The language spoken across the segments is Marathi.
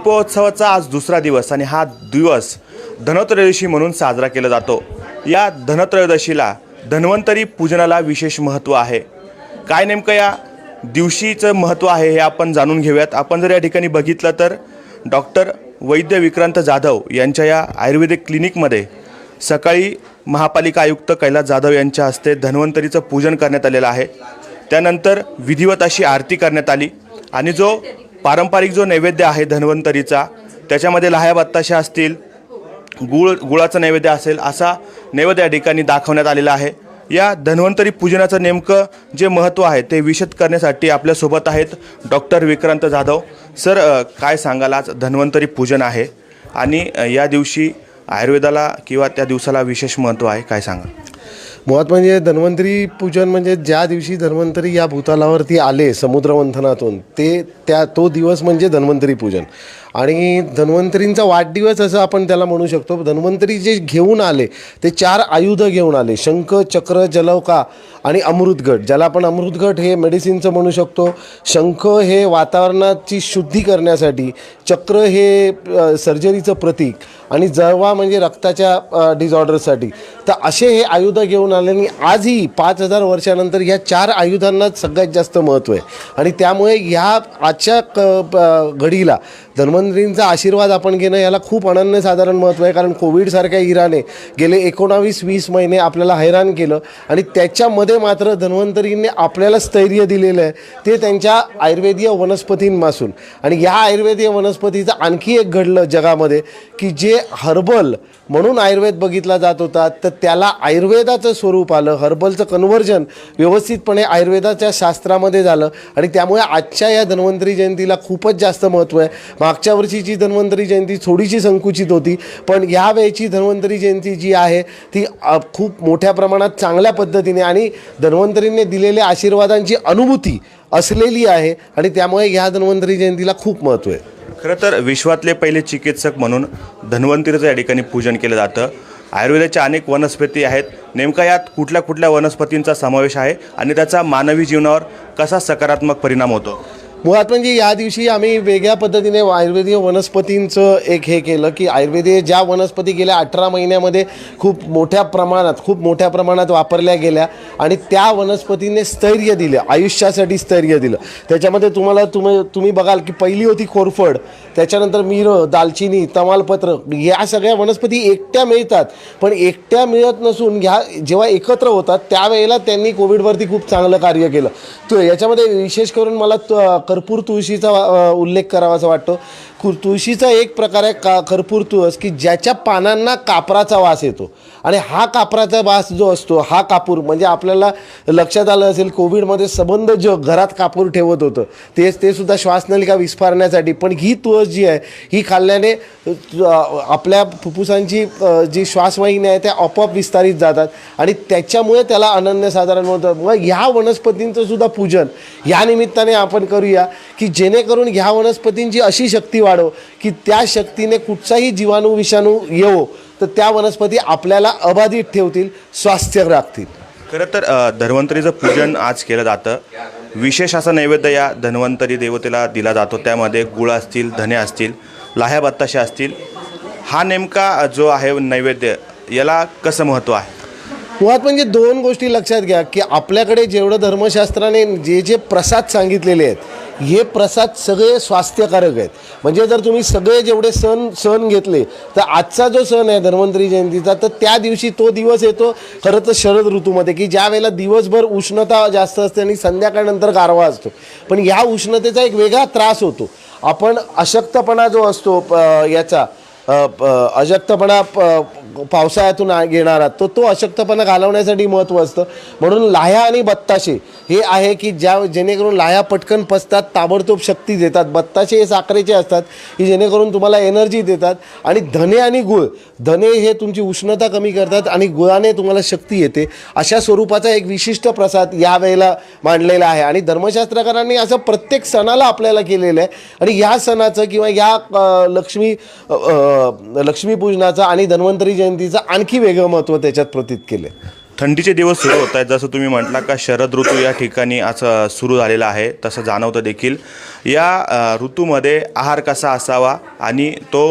दीपोत्सवाचा आज दुसरा दिवस आणि हा दिवस धनत्रयोदशी म्हणून साजरा केला जातो. या धनत्रयोदशीला धन्वंतरी पूजनाला विशेष महत्त्व आहे. काय नेमकं या दिवशीचं महत्त्व आहे हे आपण जाणून घेऊयात. आपण जर या ठिकाणी बघितलं तर डॉक्टर वैद्य विक्रांत जाधव यांच्या या आयुर्वेदिक क्लिनिकमध्ये सकाळी महापालिका आयुक्त कैलास जाधव यांच्या हस्ते धन्वंतरीचं पूजन करण्यात आलेलं आहे. त्यानंतर विधिवत अशी आरती करण्यात आली आणि जो पारंपरिक जो नैवेद्य आहे धन्वंतरीचा त्याच्यामध्ये लाह्या बत्ताशा असतील गुळ गुळाचं नैवेद्य असेल असा नैवेद्य या ठिकाणी दाखवण्यात आलेला आहे. या धन्वंतरी पूजनाचं नेमकं जे महत्त्व आहे ते विशद करण्यासाठी आपल्यासोबत आहेत डॉक्टर विक्रांत जाधव. सर काय सांगाल आज धन्वंतरी पूजन आहे? आणि या दिवशी आयुर्वेदाला किंवा त्या दिवसाला विशेष महत्त्व आहे काय सांगा मुळात म्हणजे धन्वंतरी पूजन म्हणजे ज्या दिवशी धन्वंतरी या भूतालावरती आले समुद्रमंथनातून ते त्या तो दिवस म्हणजे धन्वंतरी पूजन. आणि धन्वंतरींचा वाढदिवस असं आपण त्याला म्हणू शकतो. धन्वंतरी जे घेऊन आले ते चार आयुधं घेऊन आले. शंख चक्र जलौका आणि अमृतगट ज्याला आपण अमृतगट हे मेडिसिनचं म्हणू शकतो. शंख हे वातावरणाची शुद्धी करण्यासाठी चक्र हे सर्जरीचं प्रतीक आणि जळवा म्हणजे रक्ताच्या डिझॉर्डरसाठी तर असे हे आयुधं घेऊन आले आणि आजही पाच हजार वर्षानंतर ह्या चार आयुधांनाच सगळ्यात जास्त महत्त्व आहे. आणि त्यामुळे ह्या आजच्या क घडीला धन्वंतरींचा आशीर्वाद आपण घेणं याला खूप अनन्यसाधारण महत्त्व आहे. कारण कोविडसारख्या इराने गेले एकोणावीस वीस महिने आपल्याला हैराण केलं आणि त्याच्यामध्ये मात्र धन्वंतरींनी आपल्याला स्थैर्य दिलेलं आहे. ते त्यांच्या आयुर्वेदीय वनस्पतींपासून. आणि या आयुर्वेदीय वनस्पतीचं आणखी एक घडलं जगामध्ये की जे हर्बल म्हणून आयुर्वेद बघितला जात होता तर त्याला आयुर्वेदाचं स्वरूप आलं. हर्बलचं कन्व्हर्जन व्यवस्थितपणे आयुर्वेदाच्या शास्त्रामध्ये झालं. आणि त्यामुळे आजच्या या धन्वंतरी जयंतीला खूपच जास्त महत्त्व आहे. मागच्या वर्षीची धन्वंतरी जयंती थोडीशी संकुचित होती पण या वेळची धन्वंतरी जयंती जी आहे ती खूप मोठ्या प्रमाणात चांगल्या पद्धतीने आणि धन्वंतरीने दिलेल्या आशीर्वादांची अनुभूती असलेली आहे आणि त्यामुळे ह्या धन्वंतरी जयंतीला खूप महत्त्व आहे. खरं तर विश्वातले पहिले चिकित्सक म्हणून धन्वंतरीचं या ठिकाणी पूजन केलं जातं. आयुर्वेदाच्या अनेक वनस्पती आहेत. नेमका यात कुठल्या कुठल्या वनस्पतींचा समावेश आहे आणि त्याचा मानवी जीवनावर कसा सकारात्मक परिणाम होतो? मुळात म्हणजे या दिवशी आम्ही वेगळ्या पद्धतीने आयुर्वेदीय वनस्पतींचं एक हे केलं की आयुर्वेदीय ज्या वनस्पती गेल्या अठरा महिन्यामध्ये खूप मोठ्या प्रमाणात खूप मोठ्या प्रमाणात वापरल्या गेल्या आणि त्या वनस्पतीने स्थैर्य दिलं आयुष्यासाठी स्थैर्य दिलं. त्याच्यामध्ये तुम्हाला तुम्ही तुम्ही बघाल की पहिली होती कोरफड त्याच्यानंतर मिरं दालचिनी तमालपत्र या सगळ्या वनस्पती एकट्या मिळतात. पण एकट्या मिळत नसून ह्या जेव्हा एकत्र होतात त्यावेळेला त्यांनी कोविडवरती खूप चांगलं कार्य केलं. तो याच्यामध्ये विशेष करून मला त- कर्पूर तुळशीचा उल्लेख करावासा वाटतो. कु तुळशीचा एक प्रकार आहे का कर्पूर तुळस की ज्याच्या पानांना कापराचा वास येतो. आणि हा कापराचा वास जो असतो हा कापूर म्हणजे आपल्याला लक्षात आलं असेल कोविडमध्ये सबंध जग घरात कापूर ठेवत होतं तेच ते सुद्धा श्वासनलिका विस्फारण्यासाठी. पण ही तुळस जी आहे ही खाल्ल्याने आपल्या फुफ्फुसांची जी श्वासवाहिन्या आहे त्या आपोआप विस्तारित जातात. आणि त्याच्यामुळे त्याला अनन्यसाधारण होतं. मग ह्या वनस्पतींचं सुद्धा पूजन या निमित्ताने आपण करूया की जेणेकरून ह्या वनस्पतींची अशी शक्ती वाढो की त्या शक्तीने कुठचाही जीवाणू विषाणू येवो तर त्या वनस्पती आपल्याला अबाधित ठेवतील स्वास्थ्य राखतील. खरं तर धन्वंतरीचं पूजन आज केलं जातं. विशेष असा नैवेद्य या धन्वंतरी देवतेला दिला जातो. त्यामध्ये गुळ असतील धने असतील लाह्या बत्ताशा असतील. हा नेमका जो आहे नैवेद्य याला कसं महत्त्व आहे? मुळात म्हणजे दोन गोष्टी लक्षात घ्या की आपल्याकडे जेवढं धर्मशास्त्राने जे जे प्रसाद सांगितलेले आहेत हे प्रसाद सगळे स्वास्थ्यकारक आहेत. म्हणजे जर तुम्ही सगळे जेवढे सण सण घेतले तर आजचा जो सण आहे धन्वंतरी जयंतीचा तर त्या दिवशी तो दिवस येतो. खरं तर शरद ऋतूमध्ये की ज्या वेळेला दिवसभर उष्णता जास्त असते आणि संध्याकाळनंतर गारवा असतो. पण ह्या उष्णतेचा एक वेगळा त्रास होतो. आपण अशक्तपणा जो असतो प- याचा प- अशक्तपणा प- पावसाळ्यातून येणारा तो तो अशक्तपणा घालवण्यासाठी महत्त्व असतं. म्हणून लाह्या आणि बत्ताशे हे आहे की ज्या जेणेकरून लाह्या पटकन पचतात ताबडतोब शक्ती देतात. बत्ताशे हे साखरेचे असतात की जेणेकरून तुम्हाला एनर्जी देतात. आणि धने आणि गुळ धने हे तुमची उष्णता कमी करतात आणि गुळाने तुम्हाला शक्ती येते. अशा स्वरूपाचा एक विशिष्ट प्रसाद यावेळेला मांडलेला आहे. आणि धर्मशास्त्रकारांनी असं प्रत्येक सणाला आपल्याला केलेलं आहे. आणि ह्या सणाचं किंवा या लक्ष्मी अ, लक्ष्मीपूजनाचं आणि धन्वंतरी जयंतीचं आणखी वेगळं महत्त्व त्याच्यात प्रतीत केलं थंडीचे दिवस सुरू होत आहेत. जसं तुम्ही म्हटला का शरद ऋतू या ठिकाणी असं सुरू झालेला आहे. तसं जाणवतं देखील. या ऋतूमध्ये आहार कसा असावा आणि तो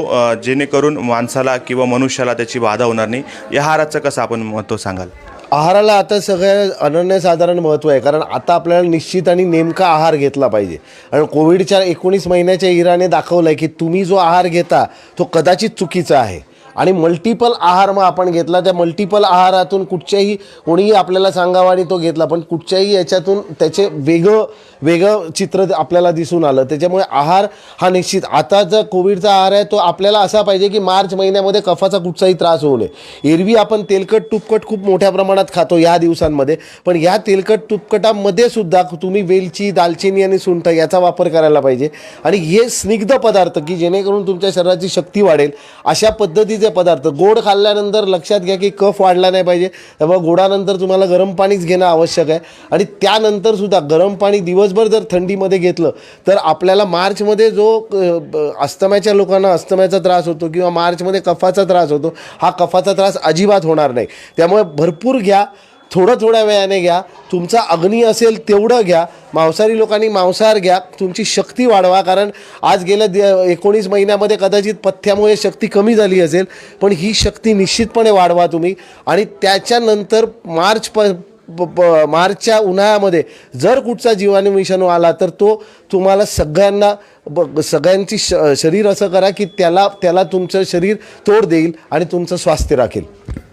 जेणेकरून माणसाला किंवा मनुष्याला त्याची बाधा होणार नाही या आहाराचं कसं आपण महत्त्व सांगाल? आहाराला आता सगळ्या अनन्यसाधारण महत्त्व आहे. कारण आता आपल्याला निश्चित आणि नेमका आहार घेतला पाहिजे. आणि कोविडच्या एकोणीस महिन्याच्या इराने दाखवलं आहे की तुम्ही जो आहार घेता तो कदाचित चुकीचा आहे. आणि मल्टिपल आहार मग आपण घेतला. त्या मल्टिपल आहारातून कुठच्याही कोणीही आपल्याला सांगावं आणि तो घेतला पण कुठच्याही याच्यातून त्याचे वेगळं वेगळं चित्र आपल्याला दिसून आलं. त्याच्यामुळे आहार हा निश्चित. आता जर कोविडचा आहार आहे तो आपल्याला असा पाहिजे की मार्च महिन्यामध्ये कफाचा कुठचाही त्रास होऊ नये. एरवी आपण तेलकट तुपकट खूप मोठ्या प्रमाणात खातो या दिवसांमध्ये. पण या तेलकट तुपकटामध्ये सुद्धा तुम्ही वेलची दालचिनी आणि सुंठ याचा वापर करायला पाहिजे. आणि हे स्निग्ध पदार्थ की जेणेकरून तुमच्या शरीराची शक्ती वाढेल अशा पद्धतीचे पदार्थ. गोड खाल्ल्यानंतर लक्षात घ्या की कफ वाढला नाही पाहिजे. त्यामुळे गोडानंतर तुम्हाला गरम पाणीच घेणं आवश्यक आहे. आणि त्यानंतर सुद्धा गरम पाणी दिवस दिवसभर जर थंडीमध्ये घेतलं तर आपल्याला मार्चमध्ये जो अस्तम्याच्या लोकांना अस्तम्याचा त्रास होतो किंवा मार्चमध्ये कफाचा त्रास होतो हा कफाचा त्रास अजिबात होणार नाही. त्यामुळे भरपूर घ्या थोडं थोड्या वेळाने घ्या तुमचा अग्नी असेल तेवढं घ्या मांसाहारी लोकांनी मांसाहार घ्या तुमची शक्ती वाढवा कारण आज गेल्या दि एकोणीस महिन्यामध्ये कदाचित पथ्यामुळे शक्ती कमी झाली असेल पण ही शक्ती निश्चितपणे वाढवा तुम्ही. आणि त्याच्यानंतर मार्च प ब प- मार्चच्या उन्हाळ्यामध्ये जर कुठचा जीवाणू विषाणू आला तर तो तुम्हाला सगळ्यांना ब- सगळ्यांची श शरीर असं करा की त्याला त्याला तुमचं शरीर तोड देईल आणि तुमचं स्वास्थ्य राखेल.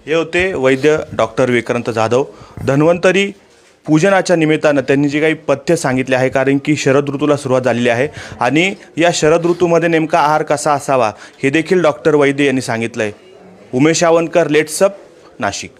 हे होते वैद्य डॉक्टर विक्रांत जाधव. धन्वंतरी पूजनाच्या निमित्तानं त्यांनी जे काही पथ्य सांगितले आहे कारण की शरद ऋतूला सुरुवात झालेली आहे आणि या शरद ऋतूमध्ये नेमका आहार कसा असावा हे देखील डॉक्टर वैद्य यांनी सांगितलं आहे उमेश आवनकर लेट्सअप नाशिक.